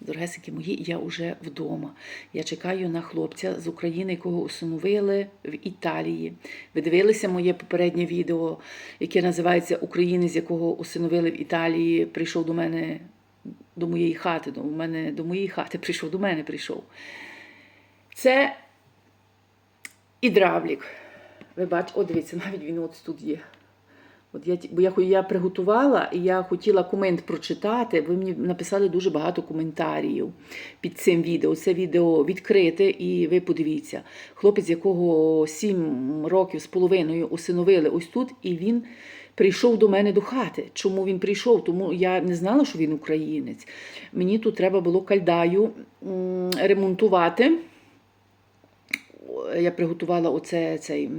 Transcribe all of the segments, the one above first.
Дорогесики мої, я вже вдома. Я чекаю на хлопця з України, якого усиновили в Італії. Ви дивилися моє попереднє відео, яке називається Українець, якого усиновили в Італії, прийшов до мене до моєї хати. До мене до моєї хати прийшов, до мене прийшов. Це гідравлік. Ви бачите, о, дивіться, навіть він от тут є. От я, бо я, я приготувала і я хотіла комент прочитати. Ви мені написали дуже багато коментарів під цим відео. Це відео відкрите, і ви подивіться. Хлопець, якого 7 років з половиною усиновили ось тут, і він прийшов до мене до хати. Чому він прийшов? Тому я не знала, що він українець. Мені тут треба було кальдаю ремонтувати я приготувала оце, цей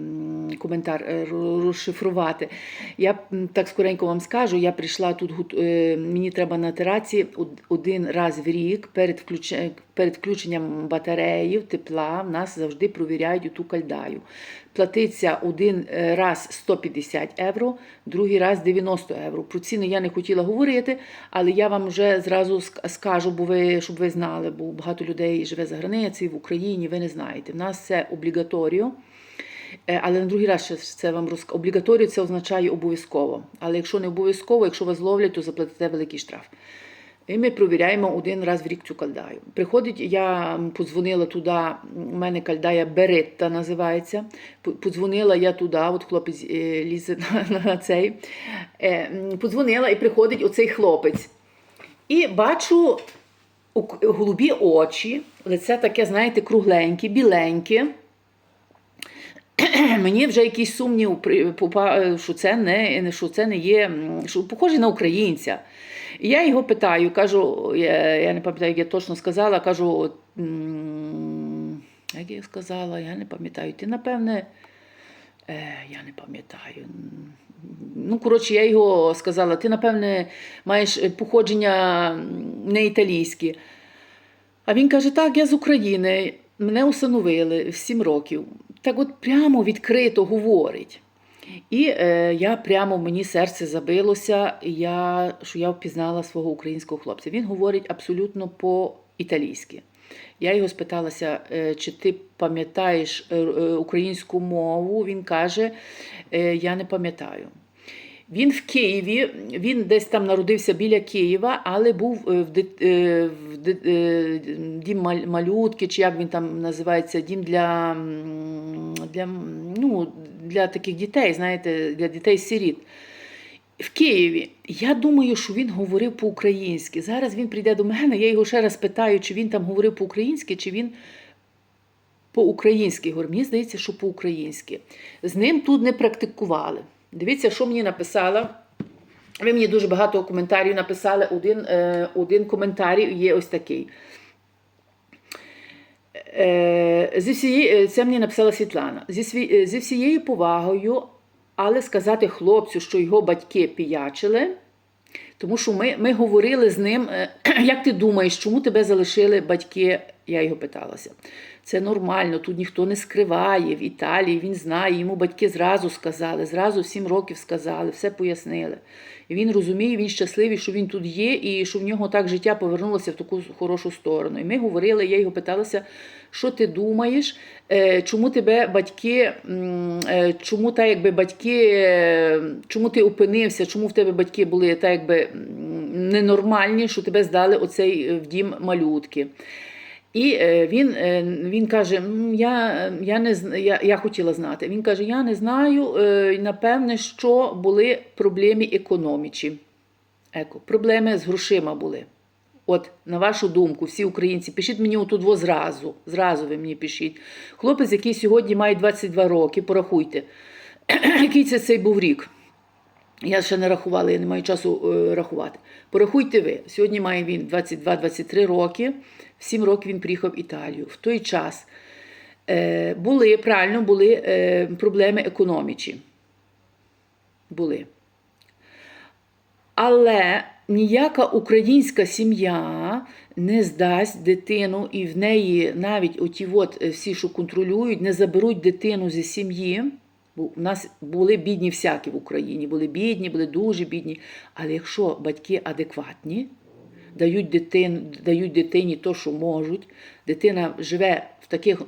коментар е, розшифрувати. Я так скоренько вам скажу, я прийшла тут, е, мені треба на тераці один раз в рік перед, включе- перед включенням батареїв, тепла, в нас завжди провіряють ту кальдаю. Платиться один е, раз 150 євро, другий раз 90 євро. Про ціни я не хотіла говорити, але я вам вже зразу скажу, бо ви, щоб ви знали, бо багато людей живе за границею в Україні, ви не знаєте. В нас це облігаторіо. Е, Але на другий раз ще це вам розк... Облігаторіо це означає обов'язково. Але якщо не обов'язково, якщо вас ловлять, то заплатите великий штраф. І ми провіряємо один раз в рік цю кальдаю. Приходить, я подзвонила туди, у мене кальдая Беретта називається. Подзвонила я туди, от хлопець е, лізе на, на цей. Е, Подзвонила і приходить оцей хлопець. І бачу голубі очі, лице таке, знаєте, кругленьке, біленьке. Мені вже якийсь сумнів, що це не, що це не є, що похожий на українця. І я його питаю, кажу, я, я не пам'ятаю, як я точно сказала, кажу, як я сказала, я не пам'ятаю. Ти, напевне, е, я не пам'ятаю. Ну, коротше, я його сказала, ти, напевне, маєш е, походження не італійське. А він каже: так, я з України, мене усиновили в 7 років. Так от прямо відкрито говорить. І е, я прямо мені серце забилося, я, що я впізнала свого українського хлопця. Він говорить абсолютно по-італійськи. Я його спиталася, е, чи ти пам'ятаєш е, е, українську мову. Він каже: Я не пам'ятаю. Він в Києві, він десь там народився біля Києва, але був в, дім малютки, чи як він там називається, дім для, для, ну, для таких дітей, знаєте, для дітей-сиріт. В Києві. Я думаю, що він говорив по-українськи. Зараз він прийде до мене, я його ще раз питаю, чи він там говорив по-українськи, чи він по-українськи. Говорю, мені здається, що по-українськи. З ним тут не практикували. Дивіться, що мені написала. Ви мені дуже багато коментарів написали. Один, е, один коментар є ось такий. Е, зі всієї, е, це мені написала Світлана. Зі, всією повагою, але сказати хлопцю, що його батьки піячили, тому що ми, ми говорили з ним, е, як ти думаєш, чому тебе залишили батьки? Я його питалася. Це нормально, тут ніхто не скриває. В Італії він знає, йому батьки зразу сказали, зразу сім років сказали, все пояснили. І він розуміє, він щасливий, що він тут є, і що в нього так життя повернулося в таку хорошу сторону. І ми говорили, я його питалася, що ти думаєш, е, чому тебе батьки, е, чому так якби батьки, е, чому ти опинився, чому в тебе батьки були так якби ненормальні, що тебе здали оцей в дім малютки. І е, він, е, він каже: я, я, не, я, я хотіла знати. Він каже: Я не знаю, е, напевне, що були проблеми економічі. Еко, проблеми з грошима були. От, на вашу думку, всі українці, пишіть мені отут во зразу. Зразу ви мені пишіть. Хлопець, який сьогодні має 22 роки, порахуйте, який це цей був рік. Я ще не рахувала, я не маю часу рахувати. Порахуйте ви, сьогодні має він 22-23 роки, в 7 років він приїхав в Італію. В той час е, були, правильно, були е, проблеми економічі. Були. Але ніяка українська сім'я не здасть дитину, і в неї навіть оті от е, всі, що контролюють, не заберуть дитину зі сім'ї. Бо в нас були бідні всякі в Україні, були бідні, були дуже бідні. Але якщо батьки адекватні, дають, дитин, дають дитині то, що можуть. Дитина живе в таких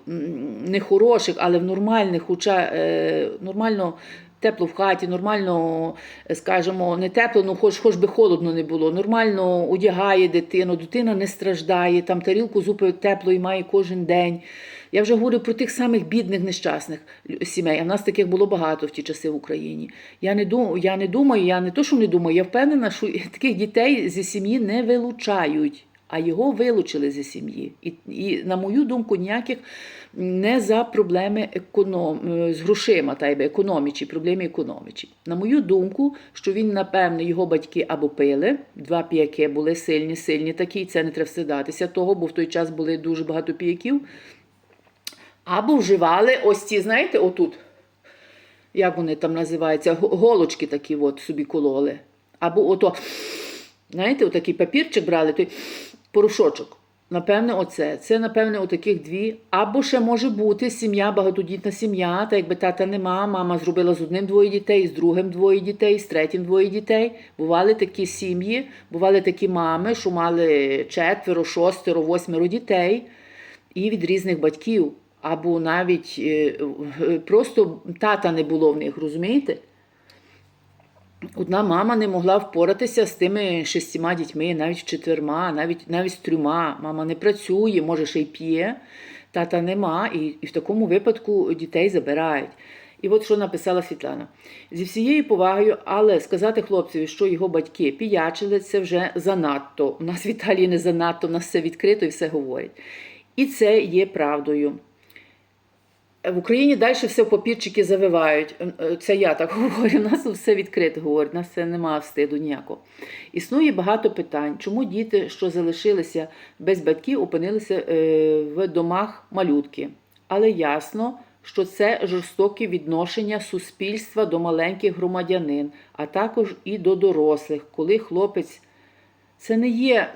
нехороших, але в нормальних, хоча е, нормально тепло в хаті, нормально, е, скажімо, не тепло, ну хоч, хоч би холодно не було. Нормально одягає дитину, дитина не страждає, там тарілку зупи теплої має кожен день. Я вже говорю про тих самих бідних нещасних сімей. А в нас таких було багато в ті часи в Україні. Я не думаю, я не думаю, я не то, що не думаю, я впевнена, що таких дітей зі сім'ї не вилучають, а його вилучили зі сім'ї. І, і на мою думку, ніяких не за проблеми економ... е, з грошима, та й би, економічі, проблеми економічі. На мою думку, що він, напевне, його батьки або пили, два піяки були сильні, сильні такі, це не треба стидатися того, бо в той час були дуже багато піяків. Або вживали ось ці, знаєте, отут, як вони там називаються, голочки такі от собі кололи. Або ото, знаєте, отакий папірчик брали, той порошочок. Напевне, оце. Це, напевне, отаких дві. Або ще може бути сім'я, багатодітна сім'я, та якби тата нема, мама зробила з одним двоє дітей, з другим двоє дітей, з третім двоє дітей. Бували такі сім'ї, бували такі мами, що мали четверо, шостеро, восьмеро дітей і від різних батьків. Або навіть е, е, просто тата не було в них, розумієте? Одна мама не могла впоратися з тими шістьма дітьми, навіть чотирма, навіть навіть з трьома. Мама не працює, може ще й п'є, тата нема, і, і в такому випадку дітей забирають. І от що написала Світлана. Зі всією повагою, але сказати хлопцеві, що його батьки піячили, це вже занадто. У нас в Італії не занадто, у нас все відкрито і все говорять. І це є правдою. В Україні далі все в папірчики завивають. Е, Це я так говорю. У нас все відкрито говорять, у нас це немає встиду ніякого. Існує багато питань, чому діти, що залишилися без батьків, опинилися е, в домах малютки. Але ясно, що це жорстоке відношення суспільства до маленьких громадянин, а також і до дорослих, коли хлопець. Це не є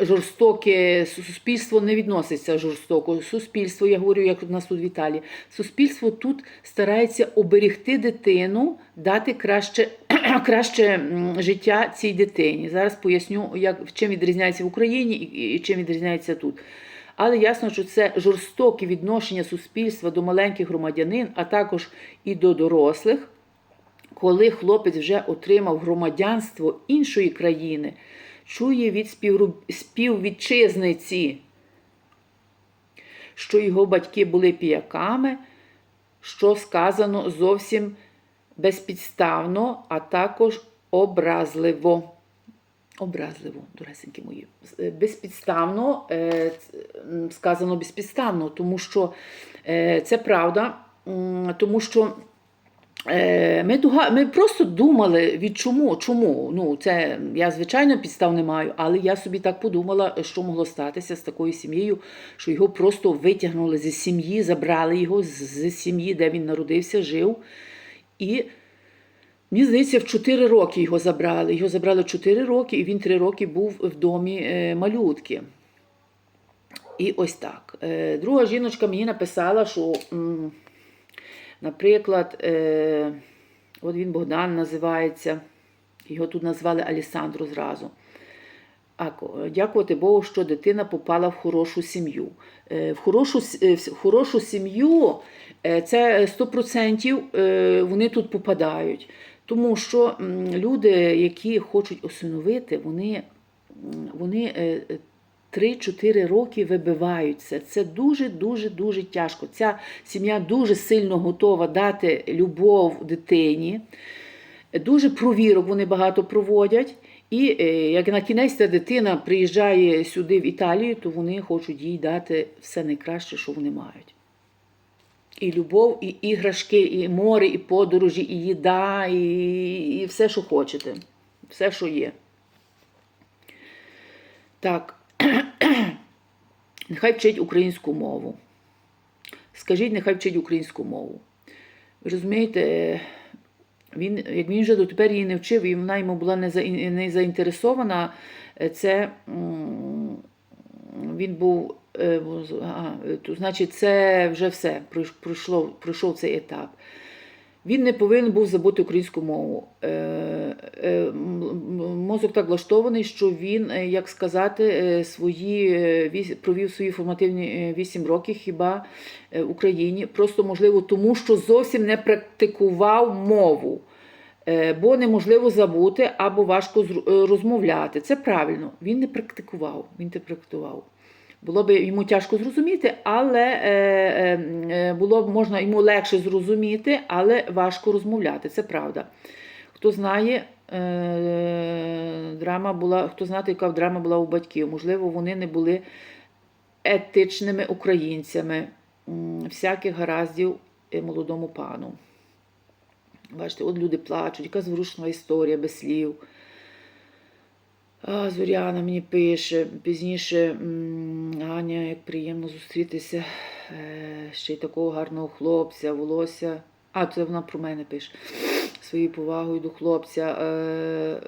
жорстоке суспільство, не відноситься жорстоко. Суспільство, я говорю, як у нас тут в Італії. Суспільство тут старається оберегти дитину, дати краще, краще життя цій дитині. Зараз поясню, як чим відрізняється в Україні і, чим відрізняється тут. Але ясно, що це жорстоке відношення суспільства до маленьких громадянин, а також і до дорослих, коли хлопець вже отримав громадянство іншої країни, чує від співру- співвітчизниці, що його батьки були піяками, що сказано зовсім безпідставно, а також образливо. Образливо, доресенькі мої. Е, Безпідставно е, сказано безпідставно, тому що е, це правда, тому що Ми, дуга- ми просто думали, від чому, чому. Ну, це я, звичайно, підстав не маю, але я собі так подумала, що могло статися з такою сім'єю, що його просто витягнули зі сім'ї, забрали його з, з сім'ї, де він народився, жив. І мені здається, в 4 роки його забрали. Його забрали 4 роки, і він 3 роки був в домі е, малютки. І ось так. Е, Друга жіночка мені написала, що. Наприклад, е, от він Богдан називається, його тут назвали Алісандро зразу. Дякувати Богу, що дитина попала в хорошу сім'ю. Е, В хорошу, е, в хорошу сім'ю е, це 100% е, вони тут попадають. Тому що люди, які хочуть осиновити, вони, вони 3-4 роки вибиваються. Це дуже, дуже, дуже тяжко. Ця сім'я дуже сильно готова дати любов дитині. Дуже провірок вони багато проводять. І е, як на кінець ця дитина приїжджає сюди в Італію, то вони хочуть їй дати все найкраще, що вони мають. І любов, і іграшки, і море, і подорожі, і їда, і, і все, що хочете. Все, що є. Так. Нехай вчить українську мову. Скажіть, нехай вчить українську мову. Ви розумієте, е, він, як він вже дотепер її не вчив, і вона йому була не, за, не заінтересована, е, це він був. е, А, то, значить, це вже все. Пройшло, пройшов цей етап. Він не повинен був забути українську мову. Е, е, мозок так влаштований, що він, е, як сказати, свої провів свої формативні 8 років хіба в Україні. Просто можливо, тому що зовсім не практикував мову. Бо неможливо забути або важко розмовляти. Це правильно. Він не практикував. Він не практикував. Було б йому тяжко зрозуміти, але е, е, е, було б можна йому легше зрозуміти, але важко розмовляти. Це правда. Хто знає, драма була, хто знає, яка драма була у батьків. Можливо, вони не були етичними українцями. Всяких гараздів молодому пану. Бачите, от люди плачуть, яка зворушна історія без слів. А, Зоряна мені пише пізніше, Аня, як приємно зустрітися. Е, ще й такого гарного хлопця, волосся. А, це вона про мене пише. Своєю повагою до хлопця. Е,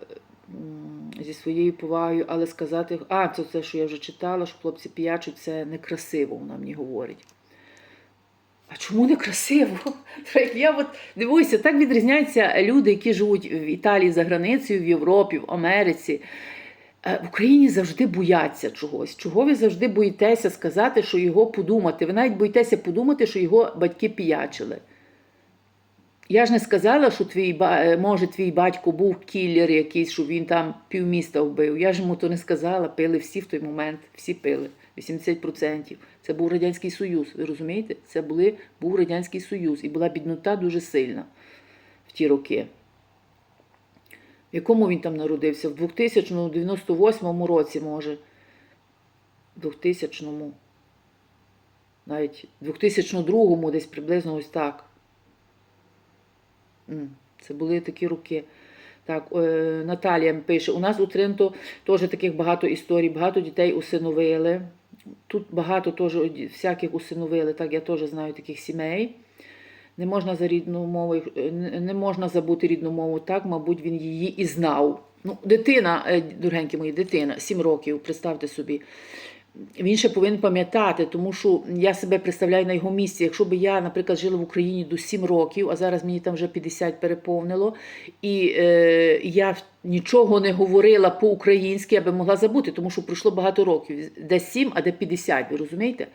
зі своєю повагою, але сказати. А, це те, що я вже читала, що хлопці п'ячуть, це некрасиво, вона мені говорить. А чому не красиво? Я от дивуюся, так відрізняються люди, які живуть в Італії за границею, в Європі, в Америці. Е, В Україні завжди бояться чогось. Чого ви завжди боїтеся сказати, що його подумати? Ви навіть боїтеся подумати, що його батьки піячили. Я ж не сказала, що твій е, може твій батько був кіллер якийсь, що він там півміста вбив. Я ж йому то не сказала, пили всі в той момент, всі пили. 80%. Це був Радянський Союз. Ви розумієте? Це були, був Радянський Союз і була біднота дуже сильна в ті роки. В якому він там народився? В 2098 році, може. В 2000-му. Навіть в 2002 десь приблизно ось так. Це були такі роки. Так, е, Наталія пише: у нас у Тринто теж таких багато історій, багато дітей усиновили. Тут багато теж всяких усиновили, так я теж знаю таких сімей. Не можна за рідну мову, е, не можна забути рідну мову, так, мабуть, він її і знав. Ну, дитина, е, дорогенькі мої, дитина, 7 років, представте собі. Він ще повинен пам'ятати, тому що я себе представляю на його місці. Якщо б я, наприклад, жила в Україні до 7 років, а зараз мені там вже 50 переповнило, і е, я нічого не говорила по-українськи, я би могла забути, тому що пройшло багато років. Де 7, а де 50, ви розумієте?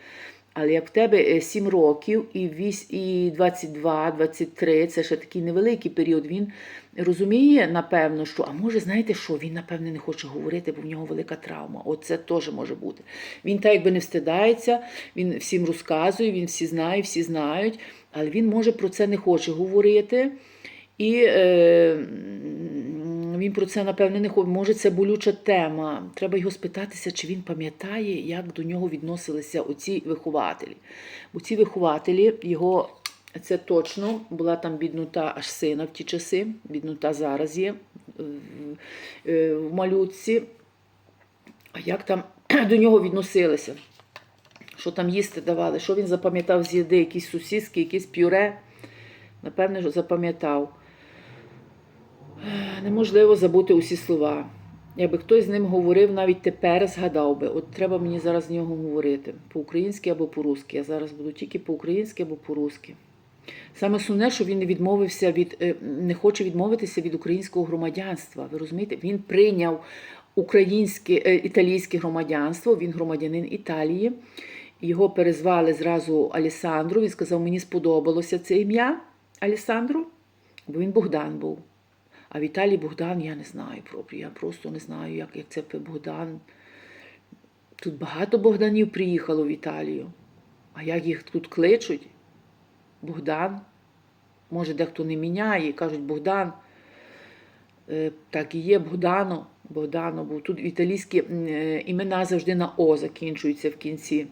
Але як в тебе 7 років і, 8, і 22, 23, це ще такий невеликий період, він розуміє, напевно, що, а може, знаєте що, він, напевне, не хоче говорити, бо в нього велика травма. Оце теж може бути. Він так якби не встидається, він всім розказує, він всі знає, всі знають, але він може про це не хоче говорити. І е, він про це, напевне, не хоче. Може, це болюча тема. Треба його спитатися, чи він пам'ятає, як до нього відносилися оці вихователі. Бо ці вихователі його. Це точно була там біднота аж сина в ті часи. Біднота зараз є в, малютці. А як там до нього відносилися? Що там їсти давали? Що він запам'ятав з їди? Якісь сусідські, якісь пюре? Напевне, що запам'ятав. Неможливо забути усі слова. Якби хтось з ним говорив, навіть тепер згадав би. От треба мені зараз з нього говорити по-українськи або по-русски. Я зараз буду тільки по-українськи або по-русски. Саме сумне, що він не відмовився від е, не хоче відмовитися від українського громадянства. Ви розумієте? Він прийняв українське е, італійське громадянство. Він громадянин Італії. Його перезвали зразу Алісандру. Він сказав: мені сподобалося це ім'я Алісандру, бо він Богдан був. А в Італії Богдан я не знаю. про- Я просто не знаю, як, як це Богдан. Тут багато Богданів приїхало в Італію. А як їх тут кличуть? Богдан. Може, дехто не міняє кажуть Богдан. Е, Так і є Богдано. Богдано, бо тут італійські е, імена завжди на О закінчуються в кінці.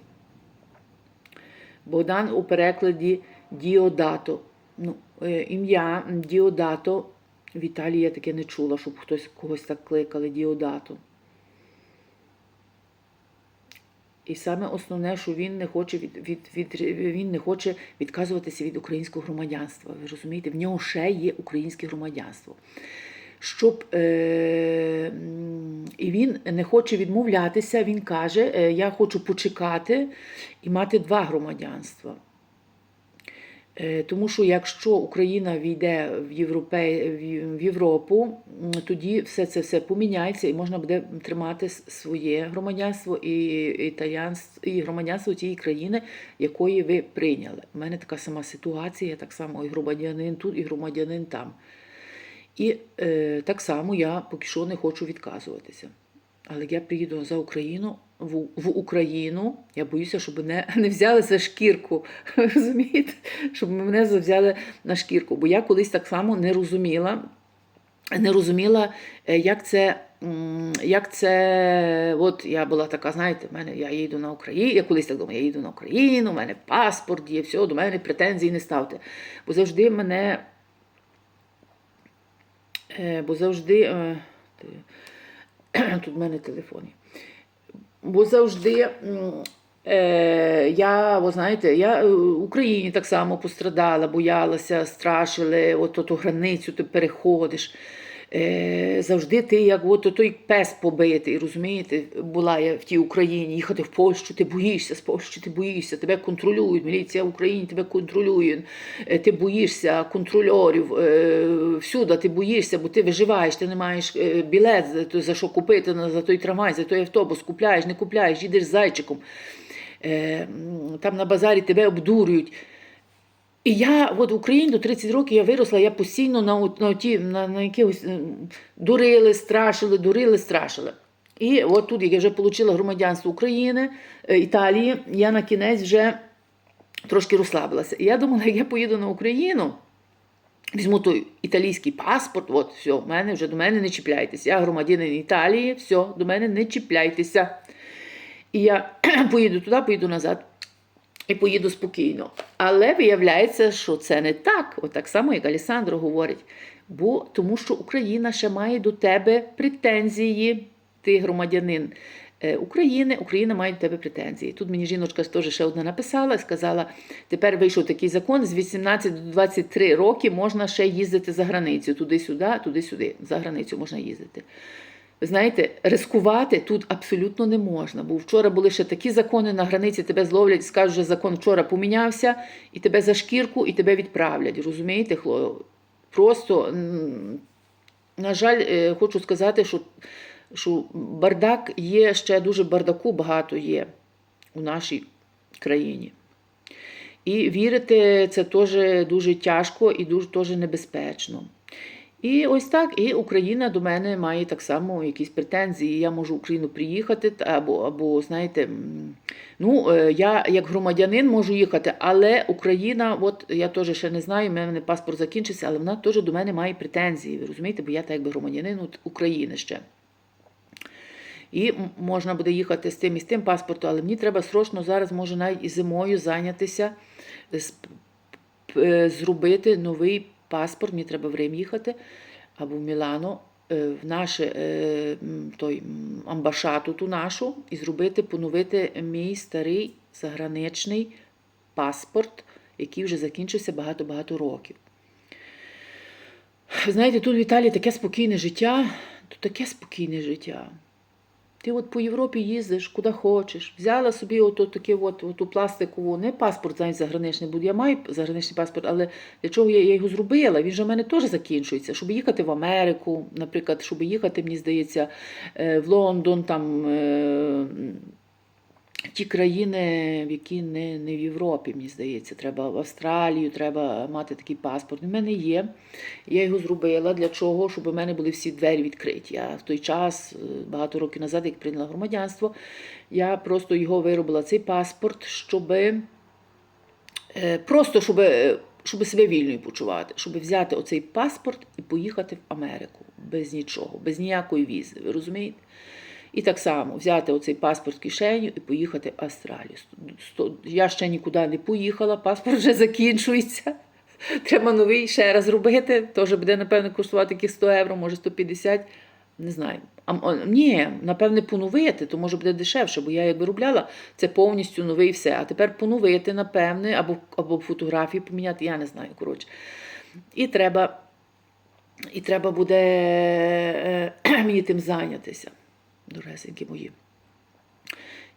Богдан у перекладі Діодато. Ну, е, ім'я Діодато в Італії я таке не чула, щоб хтось когось так кликали Діодато. І саме основне, що він не хоче від, від, від, він не хоче відказуватися від українського громадянства. Ви розумієте, в нього ще є українське громадянство. Щоб е, і він не хоче відмовлятися, він каже: е, Я хочу почекати і мати два громадянства. Е, Тому що якщо Україна війде в, Європе... в- Європу, тоді все це все поміняється і можна буде тримати своє громадянство і, італіянство, і громадянство тієї країни, якої ви прийняли. У мене така сама ситуація, так само і громадянин тут, і громадянин там. І е, так само я поки що не хочу відказуватися. Але я приїду за Україну в, в Україну. Я боюся, щоб мене не взяли за шкірку. Розумієте? Щоб мене взяли на шкірку. Бо я колись так само не розуміла, не розуміла, е, як це. Як це, от я була така, знаєте, в мене я їду на Україну, я колись так думала, я їду на Україну, у мене паспорт є, все, до мене претензій не ставте. Бо завжди мене, е, бо завжди, е, тут в мене телефон. Бо завжди е, я, ви знаєте, я е, в Україні так само пострадала, боялася, страшили, от ту границю ти переходиш. Е, завжди ти як от той пес побитий, розумієте, була я в тій Україні, їхати в Польщу, ти боїшся, з Польщі ти боїшся, тебе контролюють, міліція в Україні тебе контролює, е, ти боїшся контрольорів, е, всюди ти боїшся, бо ти виживаєш, ти не маєш білет за, що купити за той трамвай, за той автобус, купляєш, не купляєш, їдеш з зайчиком. Там на базарі тебе обдурюють. І я от в Україні до 30 років я виросла, я постійно на, на, ті, на, на якихось ем, дурили, страшили, дурили, страшили. І от тут, як я вже отримала громадянство України, е, Італії, я на кінець вже трошки розслабилася. І я думала, як я поїду на Україну, візьму той італійський паспорт, от все, в мене вже до мене не чіпляйтеся. Я громадянин Італії, все, до мене не чіпляйтеся. І я поїду туди, поїду назад і поїду спокійно. Але виявляється, що це не так, от так само, як Алісандро говорить. Бо тому що Україна ще має до тебе претензії, ти громадянин е, України, Україна має до тебе претензії. Тут мені жіночка теж ще одна написала і сказала: тепер вийшов такий закон, з 18 до 23 роки можна ще їздити за границю, туди-сюди, туди-сюди. За границю можна їздити. Ви знаєте, рискувати тут абсолютно не можна. Бо вчора були ще такі закони на границі, тебе зловлять, скажуть, що закон вчора помінявся, і тебе за шкірку, і тебе відправлять. Розумієте, хло? Просто, на жаль, е, хочу сказати, що, що бардак є ще дуже бардаку багато є у нашій країні. І вірити це теж дуже тяжко і дуже теж небезпечно. І ось так, і Україна до мене має так само якісь претензії. Я можу в Україну приїхати, або, або знаєте, ну е, я як громадянин можу їхати, але Україна, от я теж ще не знаю, в мене паспорт закінчився, але вона теж до мене має претензії. Ви розумієте, бо я так якби громадянин от України ще. І можна буде їхати з тим і з тим паспортом, але мені треба срочно зараз, може, навіть і зимою зайнятися, е, зробити новий паспорт. Мені треба в Рим їхати або в Мілано, е, в наше е, амбашату ту нашу, і зробити, поновити мій старий заграничний паспорт, який вже закінчився багато-багато років. Знаєте, тут в Італії таке спокійне життя, тут таке спокійне життя. Ти от по Європі їздиш, куди хочеш. Взяла собі ото таке от, оту пластикову, не паспорт навіть заграничний, бо я маю заграничний паспорт, але для чого я, я його зробила? Він же в мене теж закінчується. Щоб їхати в Америку, наприклад, щоб їхати, мені здається, е, в Лондон, там е, ті країни, які не, не в Європі, мені здається, треба в Австралію, треба мати такий паспорт. У мене є. Я його зробила для чого? Щоб у мене були всі двері відкриті. Я в той час, е, багато років назад, як прийняла громадянство, я просто його виробила, цей паспорт, щоб просто щоб, щоб себе вільною почувати, щоб взяти оцей паспорт і поїхати в Америку без нічого, без ніякої візи. Ви розумієте? І так само взяти оцей паспорт в кишеню і поїхати в Австралію. Я ще нікуди не поїхала, паспорт вже закінчується. Треба новий ще раз робити. Теж буде, напевно, коштувати якісь 100 євро, може 150. Не знаю. А, о, ні, напевне, поновити, то може буде дешевше, бо я як виробляла це повністю новий все. А тепер поновити, напевне, або, або фотографії поміняти, я не знаю. коротше. І треба, і треба буде е, мені тим зайнятися, дорогесенькі мої.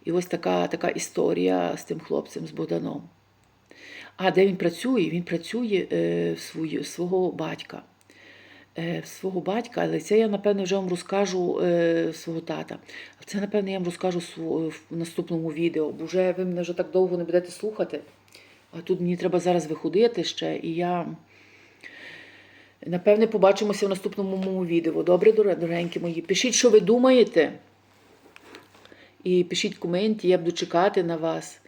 І ось така, така історія з тим хлопцем, з Богданом. А, де він працює? Він працює е, в свою, свого батька. Е, свого батька, але це я, напевне, вже вам розкажу е, свого тата. Це, напевне, я вам розкажу в наступному відео, бо вже ви мене вже так довго не будете слухати. А тут мені треба зараз виходити ще, і я. Напевне, побачимося в наступному моєму відео. Добре, дорогенькі мої. Пишіть, що ви думаєте. І пишіть коменті, я буду чекати на вас.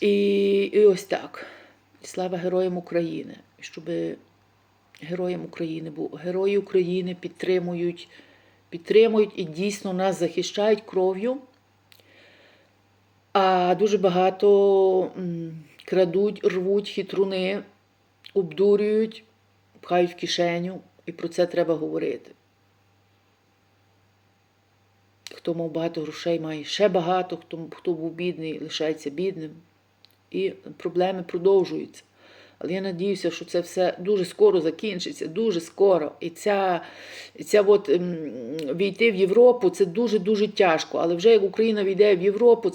І, і ось так. Слава Героям України. Щоб героям України, бо герої України підтримують, підтримують і дійсно нас захищають кров'ю. А дуже багато крадуть, рвуть хитруни, обдурюють, пхають в кишеню, і про це треба говорити. Хто мав багато грошей, має ще багато, хто, хто був бідний, лишається бідним. І проблеми продовжуються. Але я надіюся, що це все дуже скоро закінчиться, дуже скоро. І ця, ця от, ем, війти в Європу це дуже-дуже тяжко. Але вже як Україна війде в Європу,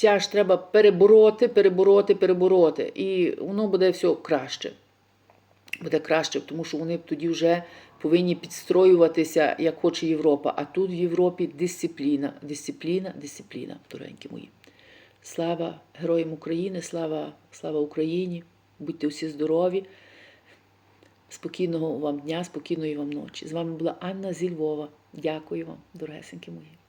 цей тяж треба перебороти, перебороти, перебороти. І воно буде все краще. Буде краще, тому що вони тоді вже повинні підстроюватися, як хоче Європа. А тут в Європі дисципліна, дисципліна, дисципліна, дорогенькі мої. Слава героям України, слава, слава Україні. Будьте всі здорові. Спокійного вам дня, спокійної вам ночі. З вами була Анна зі Львова. Дякую вам, дорогесенькі мої.